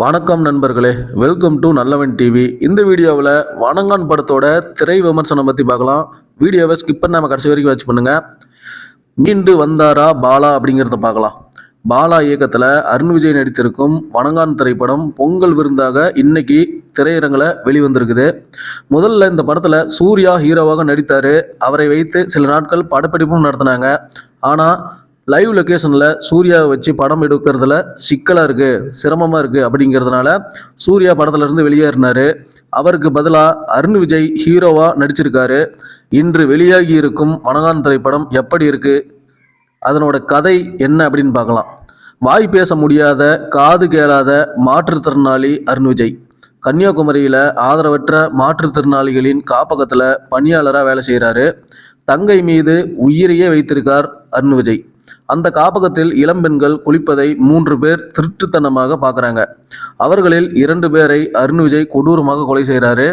வணக்கம் நண்பர்களே welcome to நல்லவன் டிவி இந்த வீடியோவில் வணங்கான் படத்தோட திரை விமர்சனம் பற்றி பார்க்கலாம். வீடியோவை ஸ்கிப் பண்ணாமல் கடைசி வரைக்கும் வச்சு பண்ணுங்க. மீண்டு வந்தாரா பாலா அப்படிங்கிறத பார்க்கலாம். பாலா இயக்கத்தில் அருண் விஜய் நடித்திருக்கும் வணங்கான் திரைப்படம் பொங்கல் விருந்தாக இன்னைக்கு திரையரங்கில் வெளிவந்திருக்குது. முதல்ல இந்த படத்தில் சூர்யா ஹீரோவாக நடித்தார். அவரை வைத்து சில நாட்கள் படப்பிடிப்பும் நடத்தினாங்க. ஆனால் லைவ் லொக்கேஷனில் சூர்யாவை வச்சு படம் எடுக்கிறதுல சிக்கலாக இருக்குது சிரமமாக இருக்குது அப்படிங்கிறதுனால சூர்யா படத்துலேருந்து வெளியேறினார். அவருக்கு பதிலாக அருண் விஜய் ஹீரோவாக நடிச்சிருக்காரு. இன்று வெளியாகி இருக்கும் மனகான் திரைப்படம் எப்படி இருக்குது அதனோட கதை என்ன அப்படின்னு பார்க்கலாம். வாய் பேச முடியாத காது கேளாத மாற்றுத்திறனாளி அருண் விஜய். கன்னியாகுமரியில் ஆதரவற்ற மாற்றுத்திறனாளிகளின் காப்பகத்தில் பணியாளராக வேலை செய்கிறாரு தங்கை மீது உயிரையே வைத்திருக்கார் அருண் விஜய். அந்த காப்பகத்தில் இளம்பெண்கள் குளிப்பதை மூன்று பேர் திருட்டுத்தனமாக பார்க்குறாங்க. அவர்களில் இரண்டு பேரை அருண் விஜய் கொடூரமாக கொலை செய்கிறாரு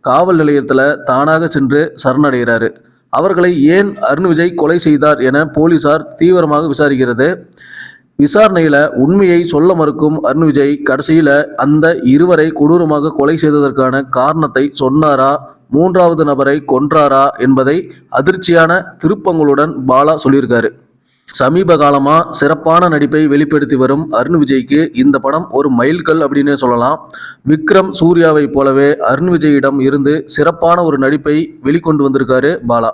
காவல் நிலையத்தில் தானாக சென்று சரணடைகிறாரு. அவர்களை ஏன் அருண் விஜய் கொலை செய்தார் என போலீசார் தீவிரமாக விசாரிக்கிறது. விசாரணையில் உண்மையை சொல்ல மறுக்கும் அருண் விஜய் கடைசியில் அந்த இருவரை கொடூரமாக கொலை செய்ததற்கான காரணத்தை சொன்னாரா? மூன்றாவது நபரை கொன்றாரா? என்பதை அதிர்ச்சியான திருப்பங்களுடன் பாலா சொல்லியிருக்காரு. சமீப காலமாக சிறப்பான நடிப்பை வெளிப்படுத்தி வரும் அருண் விஜய்க்கு இந்த படம் ஒரு மைல்கல் அப்படின்னே சொல்லலாம். விக்ரம் சூர்யாவை போலவே அருண் விஜயிடம் இருந்து சிறப்பான ஒரு நடிப்பை வெளிக்கொண்டு வந்திருக்காரு பாலா.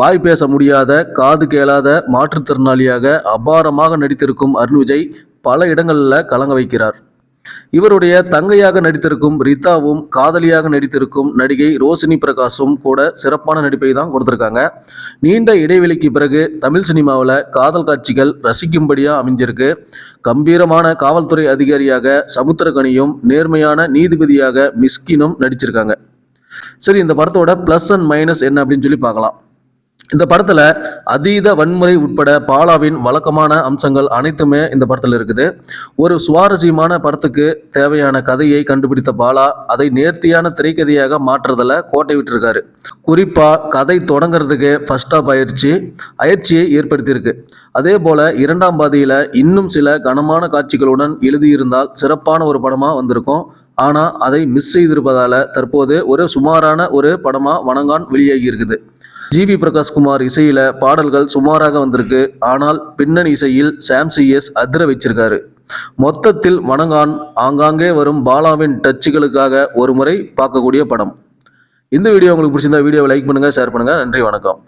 வாய் பேச முடியாத காது கேளாத மாற்றுத்திறனாளியாக அபாரமாக நடித்திருக்கும் அருண் விஜய் பல இடங்களில் கலங்க வைக்கிறார். இவருடைய தங்கையாக நடித்திருக்கும் ரிதாவும் காதலியாக நடித்திருக்கும் நடிகை ரோசினி பிரகாஷும் கூட சிறப்பான நடிப்பை தான் கொடுத்துருக்காங்க. நீண்ட இடைவெளிக்கு பிறகு தமிழ் சினிமாவில் காதல் காட்சிகள் ரசிக்கும்படியாக அமைஞ்சிருக்கு. கம்பீரமான காவல்துறை அதிகாரியாக சமுத்திரகனியும் நேர்மையான நீதிபதியாக மிஸ்கினும் நடிச்சிருக்காங்க. சரி இந்த படத்தோட ப்ளஸ் அண்ட் மைனஸ் என்ன அப்படின்னு சொல்லி பார்க்கலாம். இந்த படத்தில் அதீத வன்முறை உட்பட பாலாவின் வழக்கமான அம்சங்கள் அனைத்துமே இந்த படத்தில் இருக்குது. ஒரு சுவாரஸ்யமான படத்துக்கு தேவையான கதையை கண்டுபிடித்த பாலா அதை நேர்த்தியான திரைக்கதையாக மாற்றுறதில் கோட்டை விட்டுருக்காரு. குறிப்பாக கதை தொடங்குறதுக்கு ஃபர்ஸ்ட் ஆஃப் பயிற்சி அயற்சியை ஏற்படுத்தியிருக்கு. அதே போல் இரண்டாம் பாதியில் இன்னும் சில கனமான காட்சிகளுடன் எழுதியிருந்தால் சிறப்பான ஒரு படமாக வந்திருக்கும். ஆனால் அதை மிஸ் செய்திருப்பதால் தற்போது ஒரு சுமாரான ஒரு படமாக வணங்கான் வெளியாகி இருக்குது. ஜிபி பிரகாஷ்குமார் இசையில் பாடல்கள் சுமாராக வந்திருக்கு. ஆனால் பின்னணி இசையில் சாம் சிஎஸ் அதிர வச்சிருக்காரு. மொத்தத்தில் வணங்கான் ஆங்காங்கே வரும் பாலாவின் டச்சுகளுக்காக ஒரு முறை பார்க்கக்கூடிய படம். இந்த வீடியோ உங்களுக்கு பிடிச்சிருந்தா வீடியோவை லைக் பண்ணுங்கள் ஷேர் பண்ணுங்கள் நன்றி வணக்கம்.